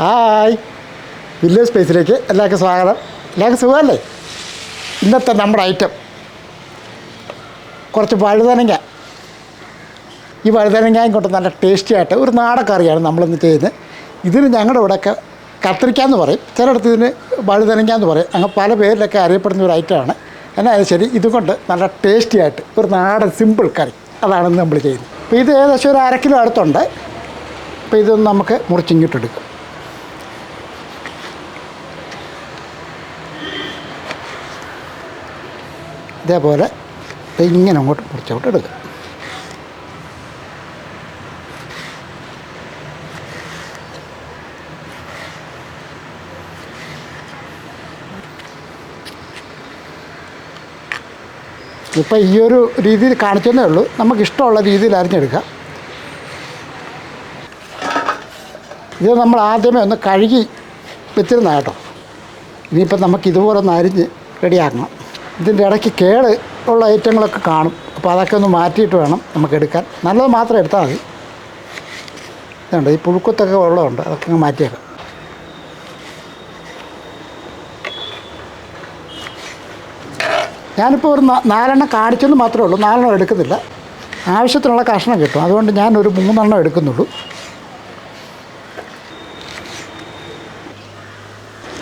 Hi. Village സ്പേസിലേക്ക് എല്ലാവർക്കും സ്വാഗതം. എല്ലാവർക്കും സുഖമല്ലേ? ഇന്നത്തെ നമ്മുടെ ഐറ്റം കുറച്ച് വഴുതനങ്ങ. ഈ വഴുതനങ്ങയും കൊണ്ട് നല്ല ടേസ്റ്റി ആയിട്ട് ഒരു നാടൻ കറിയാണ് നമ്മളിന്ന് ചെയ്യുന്നത്. ഇതിന് ഞങ്ങളുടെ ഇവിടെയൊക്കെ കത്തിരിക്ക എന്ന് പറയും. ചിലയിടത്ത് ഇതിന് വഴുതനങ്ങ എന്ന് പറയും. അങ്ങനെ പല പേരിലൊക്കെ അറിയപ്പെടുന്ന ഒരു ഐറ്റമാണ് അത് ശരി ഇതുകൊണ്ട് നല്ല ടേസ്റ്റി ആയിട്ട് ഒരു നാടൻ സിമ്പിൾ കറി അതാണ് നമ്മൾ ചെയ്യുന്നത്. അപ്പോൾ ഇത് ഏകദേശം ഒരു അര കിലോ അടുത്തുണ്ട്. അപ്പോൾ ഇതൊന്ന് നമുക്ക് മുറിച്ചിങ്ങിട്ടെടുക്കും ഇതേപോലെ ഇങ്ങനെ അങ്ങോട്ട് മുറിച്ചോട്ട് എടുക്കുക. ഇപ്പം ഈ ഒരു രീതിയിൽ കാണിച്ചതേ ഉള്ളൂ. നമുക്ക് ഇഷ്ടമുള്ള രീതിയിൽ അരിഞ്ഞെടുക്കാം. ഇത് നമ്മൾ ആദ്യമേ ഒന്ന് കഴുകി വെച്ചിരുന്നാട്ടോ ഇനിയിപ്പം നമുക്ക് ഇതുപോലെ ഒന്ന് അരിഞ്ഞ് റെഡിയാക്കണം. ഇതിന്റെ ഇടയ്ക്ക് കേട് ഉള്ള ഐറ്റങ്ങളൊക്കെ കാണും. അപ്പോൾ അതൊക്കെ ഒന്ന് മാറ്റിയിട്ട് വേണം നമുക്ക് എടുക്കാൻ. നല്ലത് മാത്രം എടുത്താൽ മതി. ഇതുണ്ട് ഈ പുഴുക്കത്തൊക്കെ വെള്ളമുണ്ട് അതൊക്കെ അങ്ങ് മാറ്റിയേക്കാം. ഞാനിപ്പോൾ ഒരു നാലെണ്ണം കാണിച്ചെന്ന് മാത്രമേ ഉള്ളൂ. നാലെണ്ണം എടുക്കുന്നില്ല. ആവശ്യത്തിനുള്ള കഷ്ണം കിട്ടും. അതുകൊണ്ട് ഞാൻ ഒരു മൂന്നെണ്ണം എടുക്കുന്നുള്ളൂ.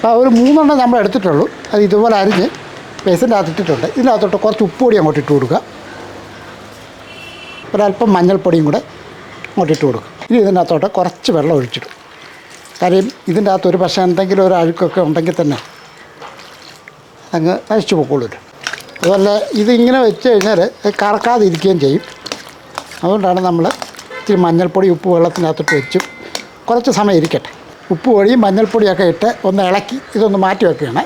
ആ ഒരു മൂന്നെണ്ണം നമ്മൾ എടുത്തിട്ടുള്ളൂ. അത് ഇതുപോലെ അരിഞ്ഞ് ബേസിന്റെ അകത്ത് ഇട്ടിട്ടുണ്ട് ഇതിനകത്തോട്ട് കുറച്ച് ഉപ്പുപൊടി അങ്ങോട്ട് ഇട്ട് കൊടുക്കുക. ഒരല്പം മഞ്ഞൾപ്പൊടിയും കൂടെ അങ്ങോട്ട് ഇട്ട് കൊടുക്കും ഇനി ഇതിനകത്തോട്ട് കുറച്ച് വെള്ളം ഒഴിച്ചിടും. കാര്യം ഇതിന്റെ അകത്ത് ഒരു പക്ഷേ എന്തെങ്കിലും ഒരു അഴുക്കൊക്കെ ഉണ്ടെങ്കിൽ തന്നെ അങ്ങ് നശിച്ചു പോയിക്കോളൂല്ലോ അതുപോലെ ഇതിങ്ങനെ വെച്ച് കഴിഞ്ഞാൽ കറക്കാതെ ഇരിക്കുകയും ചെയ്യും. അതുകൊണ്ടാണ് നമ്മൾ ഇച്ചിരി മഞ്ഞൾപ്പൊടി ഉപ്പ് വെള്ളത്തിനകത്തോട്ട് വെച്ചും കുറച്ച് സമയം ഇരിക്കട്ടെ. ഉപ്പ് പൊടിയും മഞ്ഞൾപ്പൊടിയൊക്കെ ഇട്ട് ഒന്ന് ഇളക്കി ഇതൊന്ന് മാറ്റി വെക്കുകയാണ്.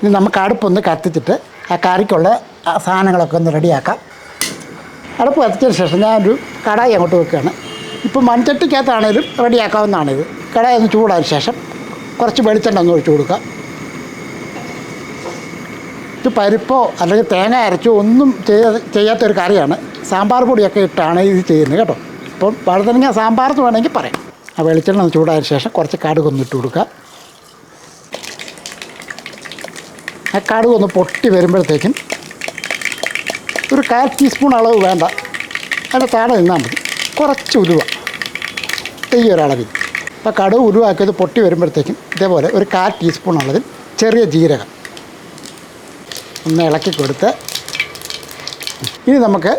ഇനി നമുക്ക് അടുപ്പൊന്ന് കത്തിച്ചിട്ട് ആ കറിക്കുള്ള സാധനങ്ങളൊക്കെ ഒന്ന് റെഡിയാക്കാം. അടുപ്പ് കത്തിച്ചതിന് ശേഷം ഞാനൊരു കടായി അങ്ങോട്ട് വെക്കുകയാണ്. ഇപ്പോൾ മൺചട്ടിക്കകത്താണേലും റെഡിയാക്കാവുന്നതാണിത്. കടായി ഒന്ന് ചൂടായ ശേഷം കുറച്ച് വെളിച്ചെണ്ണ ഒന്ന് ഒഴിച്ചു കൊടുക്കാം. ഇത് പരിപ്പോ അല്ലെങ്കിൽ തേങ്ങ അരച്ചോ ഒന്നും ചെയ്യാ ചെയ്യാത്തൊരു കറിയാണ്. സാമ്പാർ പൊടിയൊക്കെ ഇട്ടാണ് ഇത് ചെയ്യുന്നത് കേട്ടോ. ഇപ്പം വഴുതനങ്ങ സാമ്പാർ എന്ന് വേണമെങ്കിൽ പറയാം. ആ വെളിച്ചെണ്ണ ഒന്ന് ചൂടായ ശേഷം കുറച്ച് കടുകൊന്നിട്ട് കൊടുക്കുക ആ കടുക് ഒന്ന് പൊട്ടി വരുമ്പോഴത്തേക്കും ഒരു കാൽ ടീസ്പൂൺ അളവ് വേണ്ട. അതിന്റെ താഴെ നിന്നാൽ മതി. കുറച്ച് ഉലുവ. ഈ ഒരളവിൽ അപ്പോൾ കടുക് ഉലുവാക്കിയത് പൊട്ടി വരുമ്പോഴത്തേക്കും ഇതേപോലെ ഒരു കാൽ ടീസ്പൂൺ അളവിൽ ചെറിയ ജീരകം ഒന്ന് ഇളക്കി കൊടുത്ത് ഇനി നമുക്ക്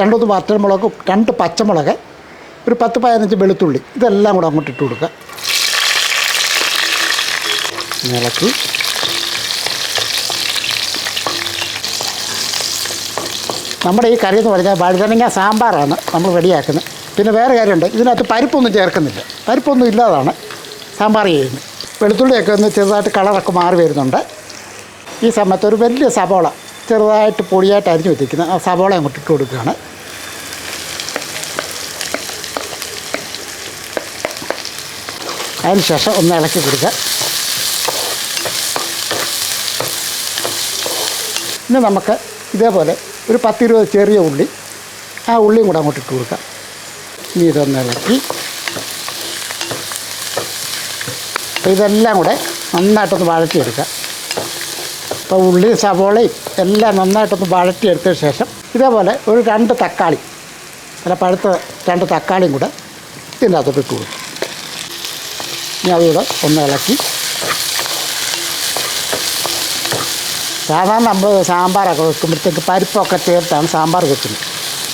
രണ്ടൊന്ന് മുളക് രണ്ട് പച്ചമുളക് ഒരു പത്ത് പതിനഞ്ച് വെളുത്തുള്ളി ഇതെല്ലാം കൂടെ അങ്ങോട്ട് ഇട്ട് കൊടുക്കുക. ഇളക്കി. നമ്മുടെ ഈ കറി എന്ന് പറഞ്ഞാൽ വഴുതനങ്ങ സാമ്പാറാണ് നമ്മൾ റെഡിയാക്കുന്നത്. പിന്നെ വേറെ കാര്യമുണ്ട്. ഇതിനകത്ത് പരിപ്പൊന്നും ചേർക്കുന്നില്ല. പരിപ്പൊന്നും ഇല്ലാതാണ് സാമ്പാർ ചെയ്യുന്നത്. വെളുത്തുള്ളിയൊക്കെ ഒന്ന് ചെറുതായിട്ട് കളറൊക്കെ മാറി വരുന്നുണ്ട്. ഈ സമയത്ത് ഒരു വലിയ സബോള ചെറുതായിട്ട് പൊടിയായിട്ട് അരിഞ്ഞു വെച്ചിരിക്കുന്നത്. ആ സബോള അങ്ങോട്ട് ഇട്ട് കൊടുക്കുകയാണ്. അതിന് ശേഷം ഒന്ന് ഇളക്കി കൊടുക്കുക. ഇനി നമുക്ക് ഇതേപോലെ ഒരു പത്തിരുപത് ചെറിയ ഉള്ളി. ആ ഉള്ളിയും കൂടെ അങ്ങോട്ട് ഇട്ട് കൊടുക്കാം. ഇനി ഇതൊന്ന് ഇളക്കി. അപ്പോൾ ഇതെല്ലാം കൂടെ നന്നായിട്ടൊന്ന് വഴറ്റിയെടുക്കുക അപ്പോൾ ഉള്ളി സവോളയും എല്ലാം നന്നായിട്ടൊന്ന് വഴറ്റിയെടുത്തതിന് ശേഷം ഇതേപോലെ ഒരു രണ്ട് തക്കാളി നല്ല പഴുത്ത രണ്ട് തക്കാളിയും കൂടെ ഇതിന്റെ അകത്തോട്ട് ഇട്ട് കൊടുക്കും. ഇനി അതുകൂടെ ഒന്ന് ഇളക്കി. സാധാരണ നമ്മൾ സാമ്പാറൊക്കെ വെക്കുമ്പോഴത്തേക്ക് പരിപ്പൊക്കെ ചേർത്താണ് സാമ്പാർ വെക്കുന്നത്.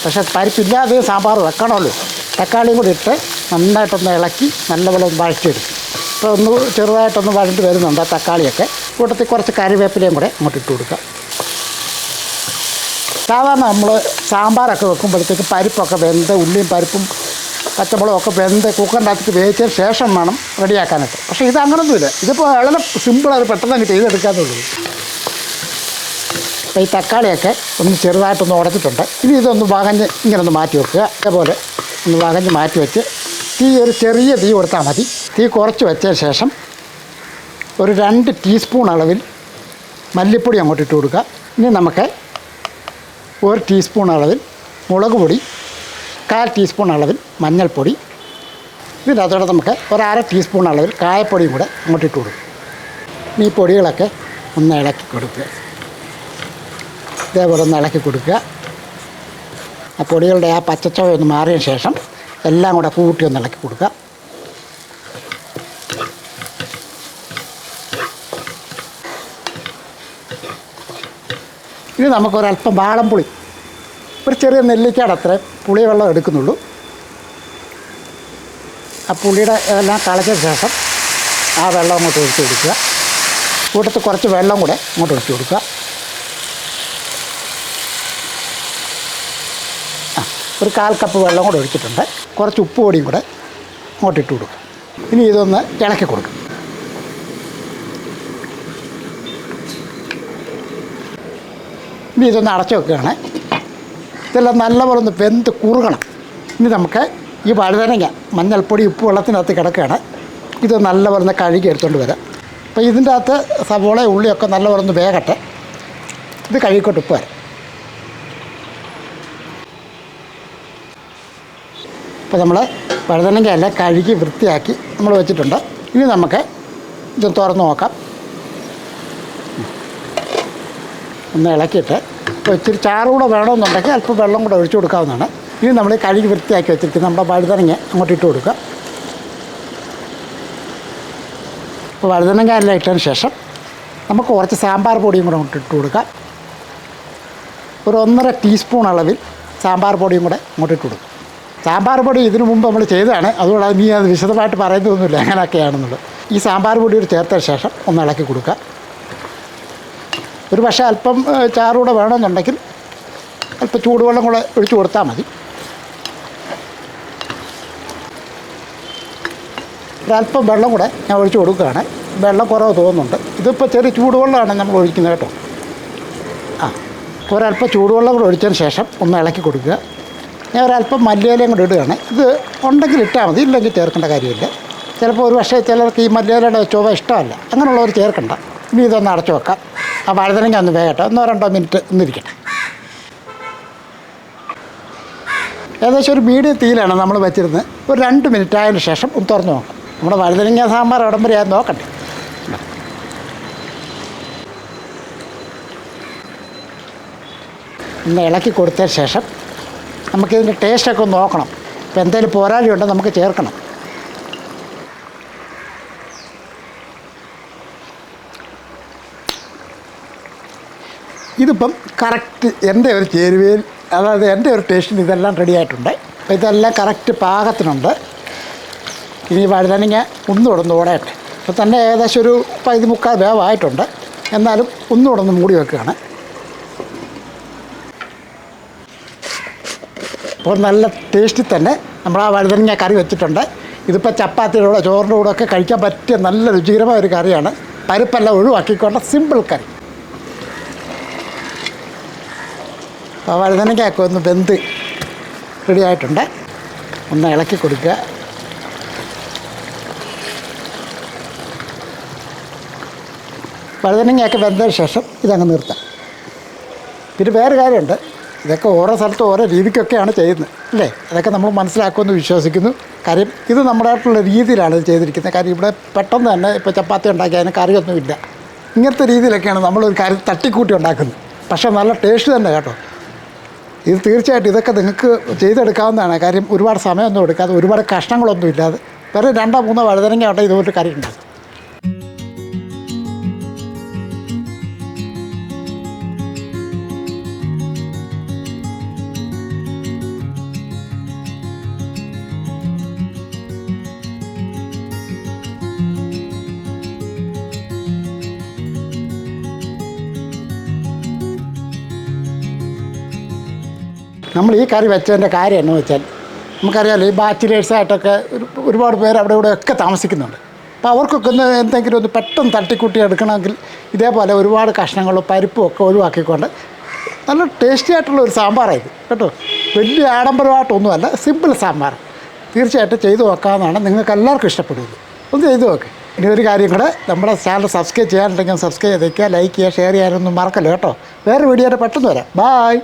പക്ഷേ പരിപ്പില്ലാതെ സാമ്പാർ വെക്കണമല്ലോ. തക്കാളിയും കൂടി ഇട്ട് നന്നായിട്ടൊന്ന് ഇളക്കി നല്ലപോലെ ഒന്ന് വഴറ്റിയെടുക്കും. ഇപ്പോൾ ഒന്ന് ചെറുതായിട്ടൊന്ന് വഴണ്ടി വരുന്നുണ്ട് ആ തക്കാളിയൊക്കെ. കൂട്ടത്തിൽ കുറച്ച് കറിവേപ്പിലയും കൂടെ അങ്ങോട്ട് ഇട്ട് കൊടുക്കാം. സാധാരണ നമ്മൾ സാമ്പാറൊക്കെ വെക്കുമ്പോഴത്തേക്ക് പരിപ്പൊക്കെ വെന്ത് ഉള്ളിയും പരിപ്പും പച്ചമുളകും ഒക്കെ വെന്ത് കുക്കറിനകത്ത് വേവിച്ചതിന് ശേഷം വേണം റെഡിയാക്കാനായിട്ട് പക്ഷേ ഇത് അങ്ങനൊന്നുമില്ല. ഇതിപ്പോൾ വളരെ സിമ്പിളാണ്. പെട്ടെന്ന് അങ്ങ് ചെയ്തെടുക്കാന്നുള്ളൂ. അപ്പോൾ ഈ തക്കാളിയൊക്കെ ഒന്ന് ചെറുതായിട്ടൊന്ന് ഉടച്ചിട്ടുണ്ട്. ഇനി ഇതൊന്ന് വകഞ്ഞ് ഇങ്ങനെ ഒന്ന് മാറ്റി വെക്കുക. അതേപോലെ ഒന്ന് വകഞ്ഞ് മാറ്റി വെച്ച് തീ ഒരു ചെറിയ തീ കൊടുത്താൽ മതി. തീ കുറച്ച് വെച്ചതിന് ശേഷം ഒരു രണ്ട് ടീസ്പൂൺ അളവിൽ മല്ലിപ്പൊടി അങ്ങോട്ട് ഇട്ട് കൊടുക്കുക. ഇനി നമുക്ക് ഒരു ടീസ്പൂൺ അളവിൽ മുളക് പൊടി കാൽ ടീസ്പൂൺ അളവിൽ മഞ്ഞൾപ്പൊടി. ഇതിന്റെ അതോടെ നമുക്ക് ഒരു അര ടീസ്പൂൺ അളവിൽ കായപ്പൊടിയും കൂടെ അങ്ങോട്ട് ഇട്ട് കൊടുക്കും ഈ പൊടികളൊക്കെ ഒന്ന് ഇളക്കി കൊടുക്കുക. ഇതേപോലെ ഒന്ന് ഇളക്കി കൊടുക്കുക. ആ പൊടികളുടെ ആ പച്ചച്ചവ ഒന്ന് മാറിയ ശേഷം എല്ലാം കൂടെ കൂട്ടി ഒന്ന് ഇളക്കി കൊടുക്കുക. ഇനി നമുക്കൊരല്പം വാളംപുളി. ഒരു ചെറിയ നെല്ലിക്കയുടെ അത്രയും പുളി വെള്ളം എടുക്കുന്നുള്ളൂ. ആ പുളിയുടെ എല്ലാം കളച്ച ശേഷം ആ വെള്ളം അങ്ങോട്ട് ഒഴിച്ച് കൊടുക്കുക. കൂട്ടത്തിൽ കുറച്ച് വെള്ളം കൂടെ അങ്ങോട്ട് ഒഴിച്ച് കൊടുക്കുക. ഒരു കാൽ കപ്പ് വെള്ളം കൂടെ ഒഴിച്ചിട്ടുണ്ട്. കുറച്ച് ഉപ്പ് പൊടിയും കൂടെ അങ്ങോട്ട് ഇട്ട് കൊടുക്കുക ഇനി ഇതൊന്ന് ഇളക്കി കൊടുക്കും. ഇനി ഇതൊന്ന് അടച്ചു വെക്കുകയാണ്. ഇതെല്ലാം നല്ലപോലെ ഒന്ന് വെന്ത് കുറുകണം. ഇനി നമുക്ക് ഈ വഴുതനങ്ങ മഞ്ഞൾപ്പൊടി ഉപ്പ് വെള്ളത്തിനകത്ത് കിടക്കുകയാണ്. ഇത് നല്ലപോലെ ഒന്ന് കഴുകി എടുത്തുകൊണ്ട് വരാം. അപ്പോൾ ഇതിന്റെ അകത്ത് സവോള ഉള്ളിയൊക്കെ നല്ലപോലെ ഒന്ന് വേകട്ടെ. ഇത് കഴുകിക്കൊണ്ട് ഉപ്പ് വരാം. അപ്പോൾ നമ്മൾ വഴുതനങ്ങ അല്ല കഴുകി വൃത്തിയാക്കി നമ്മൾ വെച്ചിട്ടുണ്ട്. ഇനി നമുക്ക് ഇത് തുറന്ന് നോക്കാം. ഒന്ന് ഇളക്കിയിട്ട് ഇപ്പോൾ ഇച്ചിരി ചാറ് കൂടെ വേണമെന്നുണ്ടെങ്കിൽ അല്പം വെള്ളം കൂടെ ഒഴിച്ചു കൊടുക്കാവുന്നതാണ്. ഇനി നമ്മൾ കഴുകി വൃത്തിയാക്കി വെച്ചിരിക്കുന്ന നമ്മുടെ വഴുതനങ്ങ അങ്ങോട്ട് ഇട്ട് കൊടുക്കുക. അപ്പോൾ വഴുതനങ്ങ ഇട്ടതിന് ശേഷം നമുക്ക് കുറച്ച് സാമ്പാർ പൊടിയും കൂടെ അങ്ങോട്ട് ഇട്ട് കൊടുക്കാം. ഒരു ഒന്നര ടീസ്പൂൺ അളവിൽ സാമ്പാർ പൊടിയും കൂടെ അങ്ങോട്ട് ഇട്ട് കൊടുക്കും. സാമ്പാർ പൊടി ഇതിനു മുമ്പ് നമ്മൾ ചെയ്തതാണ്. അതുകൊണ്ട് അത് നീ അത് വിശദമായിട്ട് പറയുന്നതൊന്നുമില്ല. എങ്ങനെയൊക്കെയാണെന്നുള്ളത് ഈ സാമ്പാർ പൊടി ഒരു ചേർത്ത ശേഷം ഒന്ന് ഇളക്കി കൊടുക്കുക. ഒരു പക്ഷേ അല്പം ചാറൂടെ വേണമെന്നുണ്ടെങ്കിൽ അല്പം ചൂടുവെള്ളം കൂടെ ഒഴിച്ചു കൊടുത്താൽ മതി. ഒരല്പം വെള്ളം കൂടെ ഞാൻ ഒഴിച്ചു കൊടുക്കുകയാണ്. വെള്ളം കുറവ് തോന്നുന്നുണ്ട്. ഇതിപ്പോൾ ചെറിയ ചൂടുവെള്ളമാണ് നമ്മൾ ഒഴിക്കുന്നത് കേട്ടോ. ആ ഒരല്പം ചൂടുവെള്ളം കൂടെ ഒഴിച്ചതിന് ശേഷം ഒന്ന് ഇളക്കി കൊടുക്കുക. ഞാൻ ഒരല്പം മല്ലിയിലയും കൂടെ ഇടുകയാണ്. ഇത് ഉണ്ടെങ്കിൽ ഇട്ടാൽ മതി ഇല്ലെങ്കിൽ ചേർക്കേണ്ട കാര്യമില്ല. ചിലപ്പോൾ ഒരു പക്ഷേ ചിലർക്ക് ഈ മല്ലിയിലയുടെ ചുവ ഇഷ്ടമല്ല. അങ്ങനെയുള്ളവർ ചേർക്കണ്ട. ഇനി ഇതൊന്ന് അടച്ചു വെക്കാം. ആ വഴുതനങ്ങ ഒന്ന് വേകട്ടെ. ഒന്നോ രണ്ടോ മിനിറ്റ് ഒന്നിരിക്കട്ടെ. ഏകദേശം ഒരു മീഡിയം തീയിലാണ് നമ്മൾ വെച്ചിരുന്നത്. ഒരു രണ്ട് മിനിറ്റ് ആയതിനു ശേഷം ഒന്ന് തുറന്നു നോക്കാം. നമ്മുടെ വഴുതനങ്ങ സാമ്പാർ വരെ ആയി നോക്കട്ടെ. ഒന്ന് ഇളക്കി കൊടുത്തതിന് ശേഷം നമുക്കിതിന്റെ ടേസ്റ്റൊക്കെ ഒന്ന് നോക്കണം. ഇപ്പം എന്തെങ്കിലും പോരാഴി ഉണ്ടോ നമുക്ക് ചേർക്കണം. ഇതിപ്പം കറക്റ്റ് എന്റെ ഒരു ചേരുവയിൽ അതായത് എന്റെ ഒരു ടേസ്റ്റിന് ഇതെല്ലാം റെഡി ആയിട്ടുണ്ട്. അപ്പോൾ ഇതെല്ലാം കറക്റ്റ് പാകത്തിനുണ്ട്. ഇനി വഴുതനങ്ങ ഒന്നുകൂടെ ഒന്ന് ഓടയട്ടെ അപ്പോൾ തന്നെ ഏകദേശം ഒരു പതിമുക്കാൽ വേവായിട്ടുണ്ട്. എന്നാലും ഒന്നുകൂടെ ഒന്ന് മൂടി വെക്കുകയാണ്. അപ്പോൾ നല്ല ടേസ്റ്റിൽ തന്നെ നമ്മൾ ആ വഴുതനങ്ങ കറി വെച്ചിട്ടുണ്ട്. ഇതിപ്പോൾ ചപ്പാത്തിയുടെ കൂടെ ചോറിന്റെ കൂടെ ഒക്കെ കഴിക്കാൻ പറ്റിയ നല്ല രുചികരമായ ഒരു കറിയാണ്. പരിപ്പെല്ലാം ഒഴിവാക്കിക്കൊണ്ട സിമ്പിൾ കറി. അപ്പോൾ വഴുതനങ്ങയൊക്കെ ഒന്ന് വെന്ത് റെഡി ആയിട്ടുണ്ട്. ഒന്ന് ഇളക്കി കൊടുക്കുക. വഴുതനങ്ങയൊക്കെ വെന്തതിന് ശേഷം ഇതങ്ങ് നിർത്താം. പിന്നെ വേറെ കാര്യമുണ്ട്. ഇതൊക്കെ ഓരോ സ്ഥലത്തും ഓരോ രീതിക്കൊക്കെയാണ് ചെയ്യുന്നത് അല്ലേ? അതൊക്കെ നമ്മൾ മനസ്സിലാക്കുമെന്ന് വിശ്വസിക്കുന്നു. കാര്യം ഇത് നമ്മുടേതായിട്ടുള്ള രീതിയിലാണ് ഇത് ചെയ്തിരിക്കുന്നത്. കാര്യം ഇവിടെ പെട്ടെന്ന് തന്നെ ഇപ്പോൾ ചപ്പാത്തി ഉണ്ടാക്കി അതിന് കറിയൊന്നുമില്ല. ഇങ്ങനത്തെ രീതിയിലൊക്കെയാണ് നമ്മളൊരു കാര്യം തട്ടിക്കൂട്ടി ഉണ്ടാക്കുന്നത്. പക്ഷേ നല്ല ടേസ്റ്റ് തന്നെ കേട്ടോ. ഇത് തീർച്ചയായിട്ടും ഇതൊക്കെ നിങ്ങൾക്ക് ചെയ്തെടുക്കാവുന്നതാണ്. കാര്യം ഒരുപാട് സമയമൊന്നും എടുക്കാതെ ഒരുപാട് കഷ്ണങ്ങളൊന്നും ഇല്ലാതെ വേറെ രണ്ടോ മൂന്നോ വഴുതനങ്ങ ആട്ടെ ഇതുപോലെ കറി ഉണ്ടാകും നമ്മൾ ഈ കറി വെച്ചതിന്റെ കാര്യം എന്ന് വെച്ചാൽ നമുക്കറിയാമല്ലോ ഈ ബാച്ചിലേഴ്സായിട്ടൊക്കെ ഒരു ഒരുപാട് പേര് അവിടെ ഇവിടെ ഒക്കെ താമസിക്കുന്നുണ്ട്. അപ്പോൾ അവർക്കൊക്കെ ഒന്ന് എന്തെങ്കിലും ഒന്ന് പെട്ടെന്ന് തട്ടിക്കൂട്ടി എടുക്കണമെങ്കിൽ ഇതേപോലെ ഒരുപാട് കഷ്ണങ്ങളും പരിപ്പും ഒക്കെ ഒഴിവാക്കിക്കൊണ്ട് നല്ല ടേസ്റ്റി ആയിട്ടുള്ള ഒരു സാമ്പാറായത് കേട്ടോ. വലിയ ആഡംബരമായിട്ടൊന്നുമല്ല സിമ്പിൾ സാമ്പാർ. തീർച്ചയായിട്ടും ചെയ്തു നോക്കാമെന്നാണ് നിങ്ങൾക്ക് എല്ലാവർക്കും ഇഷ്ടപ്പെടുന്നത്. ഒന്ന് ചെയ്തു നോക്ക്. ഇനി ഒരു കാര്യം കൂടെ നമ്മുടെ ചാനൽ സബ്സ്ക്രൈബ് ചെയ്യാനുണ്ടെങ്കിൽ സബ്സ്ക്രൈബ് ചെയ്തേക്കുക ലൈക്ക് ചെയ്യുക ഷെയർ ചെയ്യാനൊന്നും മറക്കല്ലോ കേട്ടോ. വേറെ വീഡിയോ പെട്ടെന്ന് വരാം. ബായ്